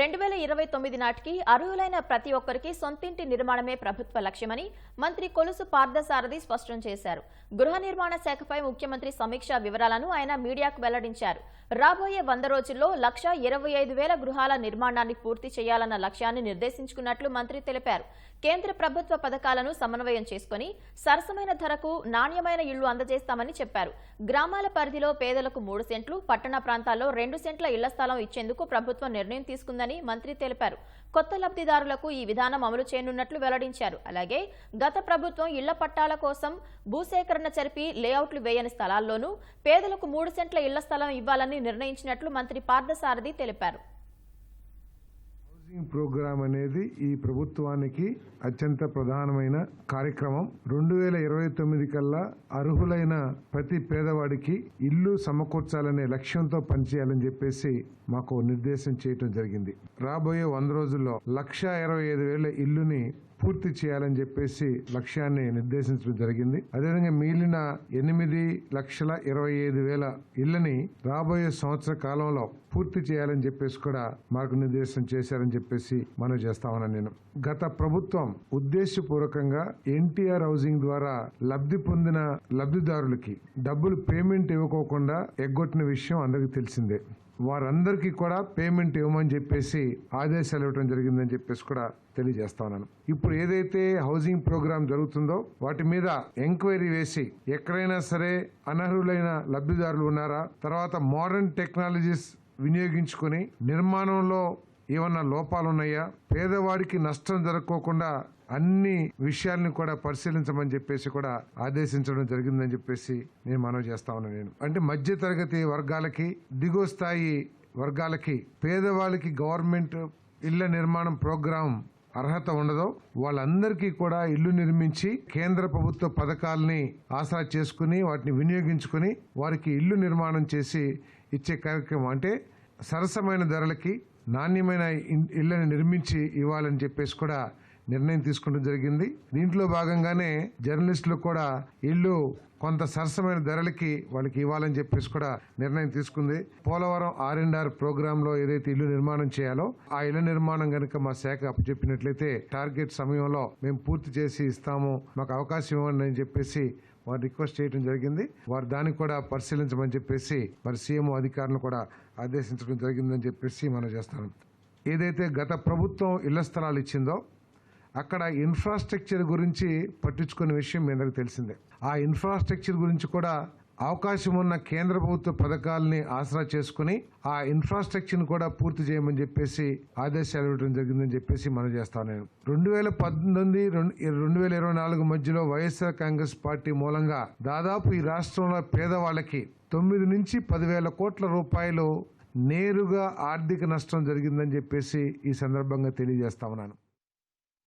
రెండు వేల ఇరవై తొమ్మిది నాటికి అర్హులైన ప్రతి ఒక్కరికి సొంతింటి నిర్మాణమే ప్రభుత్వ లక్ష్యమని మంత్రి కొలుసు పార్థసారథి స్పష్టం చేశారు. గృహ నిర్మాణ శాఖపై ముఖ్యమంత్రి సమీక్షా వివరాలను ఆయన మీడియాకు వెల్లడించారు. రాబోయే వంద రోజుల్లో లక్ష ఇరవై ఐదు వేల గృహాల నిర్మాణాన్ని పూర్తి చేయాలన్న లక్ష్యాన్ని నిర్దేశించుకున్నట్లు మంత్రి తెలిపారు. కేంద్ర ప్రభుత్వ పథకాలను సమన్వయం చేసుకుని సరసమైన ధరకు నాణ్యమైన ఇళ్ళు అందజేస్తామని చెప్పారు. గ్రామాల పరిధిలో పేదలకు మూడు సెంట్లు పట్టణ ప్రాంతాల్లో రెండు సెంట్ల ఇళ్ళ స్థలం ఇచ్చేందుకు ప్రభుత్వం నిర్ణయం చేస్తుందని మంత్రి తెలిపారు. కొత్త లబ్ధిదారులకు ఈ విధానం అమలు చేయనున్నట్లు వెల్లడించారు. అలాగే గత ప్రభుత్వం ఇళ్ళ పట్టాల కోసం భూసేకరణ జరిపి లేఅవుట్లు వేయని స్థలాల్లోనూ పేదలకు మూడు సెంట్ల ఇళ్ళ స్థలం ఇవ్వాలని నిర్ణయించినట్లు మంత్రి పార్థసారథి తెలిపారు. హౌసింగ్ ప్రోగ్రాం అనేది ఈ ప్రభుత్వానికి అత్యంత ప్రధానమైన కార్యక్రమం. రెండు వేల ఇరవై తొమ్మిది కల్లా అర్హులైన ప్రతి పేదవాడికి ఇల్లు సమకూర్చాలనే లక్ష్యంతో పనిచేయాలని చెప్పేసి మాకు నిర్దేశం చేయటం జరిగింది. రాబోయే వంద రోజుల్లో లక్ష ఇరవై ఐదు వేల ఇల్లుని పూర్తి చేయాలని చెప్పేసి లక్ష్యాన్ని నిర్దేశించడం జరిగింది. అదేవిధంగా మిగిలిన ఎనిమిది లక్షల ఇరవై ఐదు వేల ఇళ్ళని రాబోయే సంవత్సర కాలంలో పూర్తి చేయాలని చెప్పేసి కూడా మార్గనిర్దేశం చేశారని చెప్పి చెప్పేసి మనం చేస్తామని నేను. గత ప్రభుత్వం ఉద్దేశపూర్వకంగా ఎన్టీఆర్ హౌసింగ్ ద్వారా లబ్ధి పొందిన లబ్ధిదారులకి డబ్బులు పేమెంట్ ఇవ్వకోకుండా ఎగ్గొట్టిన విషయం అందరికీ తెలిసిందే. వారందరికీ కూడా పేమెంట్ ఇవ్వమని చెప్పేసి ఆదేశాలు ఇవ్వడం జరిగిందని చెప్పేసి కూడా తెలియజేస్తా ఉన్నాను. ఇప్పుడు ఏదైతే హౌసింగ్ ప్రోగ్రామ్ జరుగుతుందో వాటి మీద ఎంక్వైరీ వేసి ఎక్కడైనా సరే అనర్హులైన లబ్ధిదారులు ఉన్నారా? తర్వాత మోడర్న్ టెక్నాలజీస్ వినియోగించుకొని నిర్మాణంలో ఏమన్నా లోపాలు ఉన్నాయా పేదవాడికి నష్టం జరగకోకుండా అన్ని విషయాల్ని కూడా పరిశీలించమని చెప్పేసి కూడా ఆదేశించడం జరిగిందని చెప్పేసి నేను మనవి చేస్తా ఉన్నాను నేను. అంటే మధ్య తరగతి వర్గాలకి దిగువ స్థాయి వర్గాలకి పేదవాళ్ళకి గవర్నమెంట్ ఇళ్ళ నిర్మాణం ప్రోగ్రాం అర్హత ఉండదో వాళ్ళందరికీ కూడా ఇల్లు నిర్మించి కేంద్ర ప్రభుత్వ పథకాలని ఆసరా చేసుకుని వాటిని వినియోగించుకుని వారికి ఇల్లు నిర్మాణం చేసి ఇచ్చే కార్యక్రమం. అంటే సరసమైన ధరలకి నాణ్యమైన ఇన్- ఇళ్ళను నిర్మించి ఇవ్వాలని చెప్పేసి కూడా నిర్ణయం తీసుకోవడం జరిగింది. దీంట్లో భాగంగానే జర్నలిస్టులు కూడా ఇల్లు కొంత సరసమైన ధరలకి వాళ్ళకి ఇవ్వాలని చెప్పేసి కూడా నిర్ణయం తీసుకుంది. పోలవరం ఆర్ అండ్ ఆర్ ప్రోగ్రామ్లో ఏదైతే ఇల్లు నిర్మాణం చేయాలో ఆ ఇళ్ళ నిర్మాణం గనుక మా శాఖ అప్పచెప్పినట్లయితే టార్గెట్ సమయంలో మేము పూర్తి చేసి ఇస్తాము. మాకు అవకాశం ఇవ్వండి అని చెప్పేసి వారు రిక్వెస్ట్ చేయడం జరిగింది. వారు దాన్ని కూడా పరిశీలించమని చెప్పేసి మరి సీఎం అధికారులను కూడా ఆదేశించడం జరిగిందని చెప్పేసి మనం చేస్తాను ఏదైతే గత ప్రభుత్వం ఇళ్ళ స్థలాలు ఇచ్చిందో అక్కడ ఇన్ఫ్రాస్ట్రక్చర్ గురించి పట్టించుకునే విషయం మీ అందరికీ తెలిసిందే. ఆ ఇన్ఫ్రాస్ట్రక్చర్ గురించి కూడా అవకాశం ఉన్న కేంద్ర ప్రభుత్వ పథకాలని ఆసరా చేసుకుని ఆ ఇన్ఫ్రాస్ట్రక్చర్ కూడా పూర్తి చేయమని చెప్పేసి ఆదేశాలు ఇవ్వడం జరిగిందని చెప్పేసి మనం చేస్తాను నేను రెండు వేల పద్దెనిమిది రెండు వేల ఇరవై నాలుగు మధ్యలో వైఎస్ఆర్ కాంగ్రెస్ పార్టీ మూలంగా దాదాపు ఈ రాష్ట్రంలో పేదవాళ్ళకి తొమ్మిది నుంచి పదివేల కోట్ల రూపాయలు నేరుగా ఆర్థిక నష్టం జరిగిందని చెప్పేసి ఈ సందర్భంగా తెలియజేస్తా ఉన్నాను.